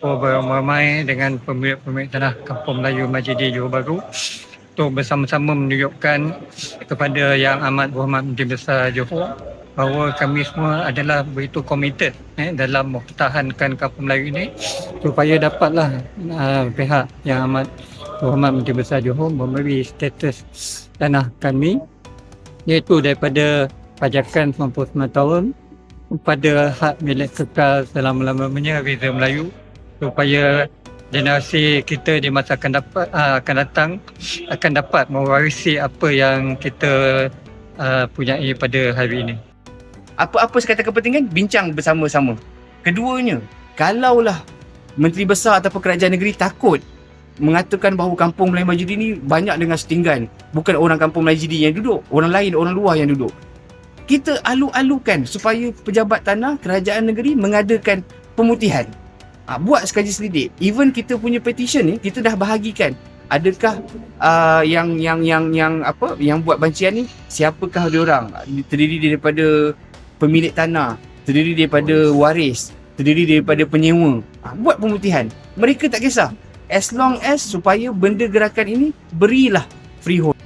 berkumpul beramai-ramai dengan pemilik-pemilik tanah Kampung Melayu Majidi Johor Bahru untuk bersama-sama menunjukkan kepada Yang Amat Berhormat Menteri Besar Johor bahawa kami semua adalah begitu komited eh, dalam mempertahankan Kampung Melayu ini supaya dapatlah uh, pihak Yang Amat Berhormat Menteri Besar Johor memberi status tanah kami iaitu daripada pajakan 99 tahun pada hak milik kekal selama-lamanya Riza Melayu supaya generasi kita di masa akan dapat uh, akan datang akan dapat mewarisi apa yang kita uh, punyai pada hari ini. Apa-apa sekatan kepentingan bincang bersama-sama. Keduanya, kalaulah Menteri Besar ataupun Kerajaan Negeri takut mengatakan bahawa kampung Melayu Majidi ni banyak dengan setinggan. Bukan orang kampung Melayu Majidi yang duduk, orang lain, orang luar yang duduk. Kita alu-alukan supaya pejabat tanah kerajaan negeri mengadakan pemutihan. Ha, buat sekali selidik. Even kita punya petition ni kita dah bahagikan. Adakah uh, yang yang yang yang apa yang buat bancian ni siapakah dia orang? Terdiri daripada pemilik tanah, terdiri daripada waris, terdiri daripada penyewa. Ha, buat pemutihan. Mereka tak kisah. As long as supaya benda gerakan ini berilah freehold.